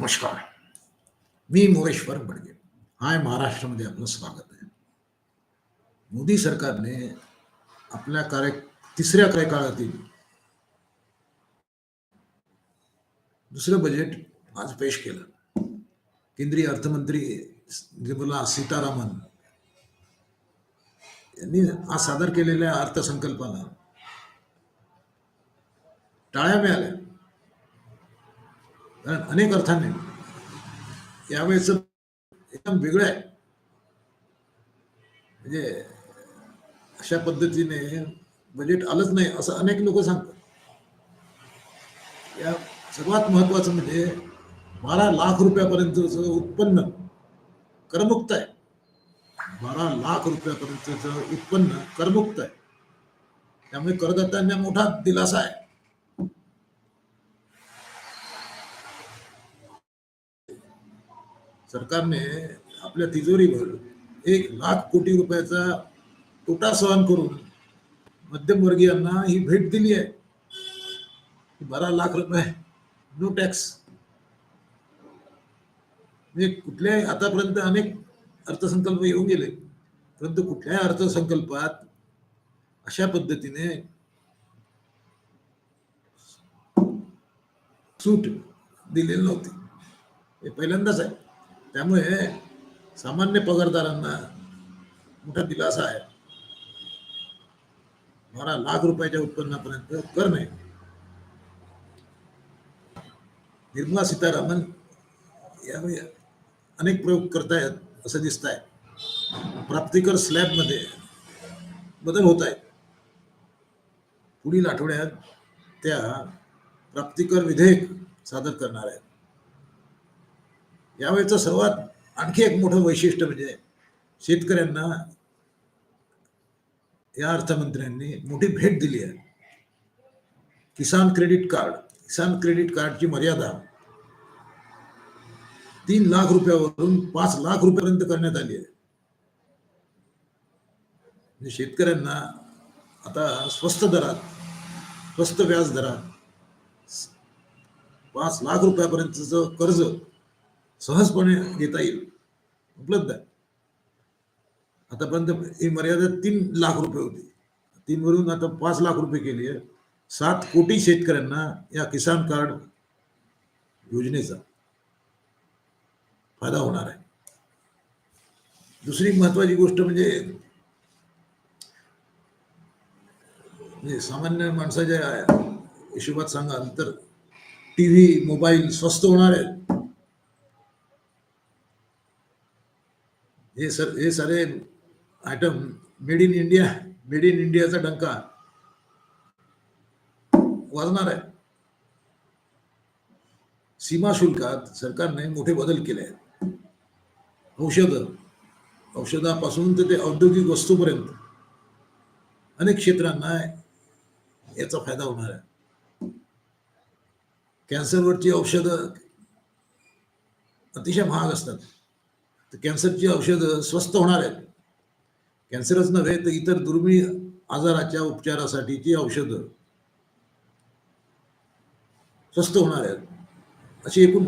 नमस्कार. मी मोरेश्वर बडगे. हाय महाराष्ट्रामध्ये आपलं स्वागत आहे. मोदी सरकारने आपल्या कार्य तिसऱ्या कार्यकाळातील दुसरं बजेट आज पेश केलं. केंद्रीय अर्थमंत्री निर्मला सीतारामन यांनी आज सादर केलेल्या अर्थसंकल्पाला टाळ्या मिळाल्या. कारण अनेक अर्थाने यावेळेच एकदम वेगळं आहे. म्हणजे अशा पद्धतीने बजेट आलंच नाही असं अनेक लोक सांगतात. या सर्वात महत्वाचं म्हणजे बारा लाख रुपयापर्यंतचं उत्पन्न करमुक्त आहे. बारा लाख रुपयापर्यंतचं उत्पन्न करमुक्त आहे. त्यामुळे करदात्यांना मोठा दिलासा आहे. सरकारने आपल्या तिजोरीवर एक लाख कोटी रुपयाचा तोटा सहन करून मध्यमवर्गीयांना ही भेट दिली आहे. बारा लाख रुपये नो टॅक्स म्हणजे कुठल्याही आतापर्यंत अनेक अर्थसंकल्प येऊन गेले परंतु कुठल्याही अर्थसंकल्पात अशा पद्धतीने सूट दिलेली नव्हती. हे पहिल्यांदाच आहे. त्यामुळे सामान्य पगारदारांना मोठा दिलासा आहे. बारा लाख रुपयाच्या उत्पन्नापर्यंत कर नाही. निर्मला सीतारामन यावेळी अनेक प्रयोग करतायत असं दिसत आहे प्राप्तिकर स्लॅबमध्ये बदल होत आहेत पुढील आठवड्यात त्या प्राप्तिकर विधेयक सादर करणार आहेत. यावेळेचं सर्वात आणखी एक मोठं वैशिष्ट्य म्हणजे शेतकऱ्यांना या अर्थमंत्र्यांनी मोठी भेट दिली आहे. Kisan credit card Kisan credit कार्डची मर्यादा तीन लाख रुपयावरून पाच लाख रुपयापर्यंत करण्यात आली आहे. म्हणजे शेतकऱ्यांना आता स्वस्त दरात स्वस्त व्याज दरात पाच लाख रुपयापर्यंतचं कर्ज सहजपणे घेता येईल. उपलब्ध आहे. आतापर्यंत ही मर्यादा तीन लाख रुपये होती. तीन वरून आता पाच लाख रुपये केली आहे. सात कोटी शेतकऱ्यांना या किसान कार्ड योजनेचा फायदा होणार आहे. दुसरी महत्वाची गोष्ट म्हणजे, म्हणजे सामान्य माणसाच्या हिशोबात सांगाल तर टी व्ही मोबाईल स्वस्त होणार आहेत. हे सर हे सारे item made in India made in इंडियाचा डंका वाजणार आहे. सीमा शुल्कात सरकारने मोठे बदल केले आहेत. औषध औषधापासून तर ते औद्योगिक वस्तूपर्यंत अनेक क्षेत्रांना याचा फायदा होणार आहे. कॅन्सरवरची औषधं अतिशय महाग असतात. तर कॅन्सरची औषधं स्वस्त होणार आहेत. कॅन्सरच नव्हे तर इतर दुर्मिळ आजाराच्या उपचारासाठीची औषधं स्वस्त होणार आहेत. अशी एकूण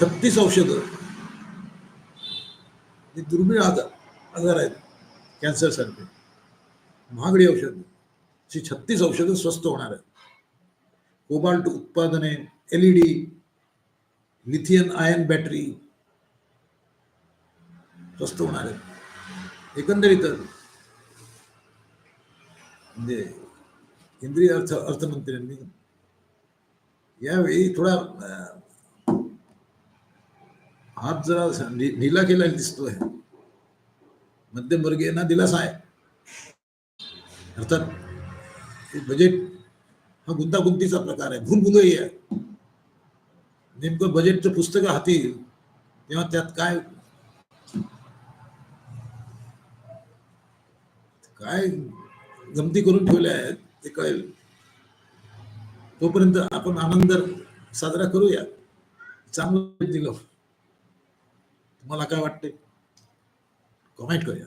छत्तीस औषधं ही दुर्मिळ आजार आजार आहेत कॅन्सरसारखे महागडी औषधं. अशी छत्तीस औषधं स्वस्त होणार आहेत. कोबाल्ट उत्पादने एलईडी लिथियन आयन बॅटरी स्वस्त होणार आहेत एकंदरीतच म्हणजे केंद्रीय अर्थ अर्थमंत्र्यांनी यावेळी थोडा हात जरा ढि- ढिला केलेला दिसतोय. मध्यमवर्गीयांना दिलासा आहे. अर्थात बजेट हा गुंतागुंतीचा प्रकार आहे. भूलभुलही आहे. नेमकं बजेटचं पुस्तक हाती येईल तेव्हा त्यात काय? काय गमती करून ठेवल्या आहेत ते कळेल. तोपर्यंत आपण आनंद साजरा करूया. चांगलं दिलं. तुम्हाला काय वाटते कमेंट करूया.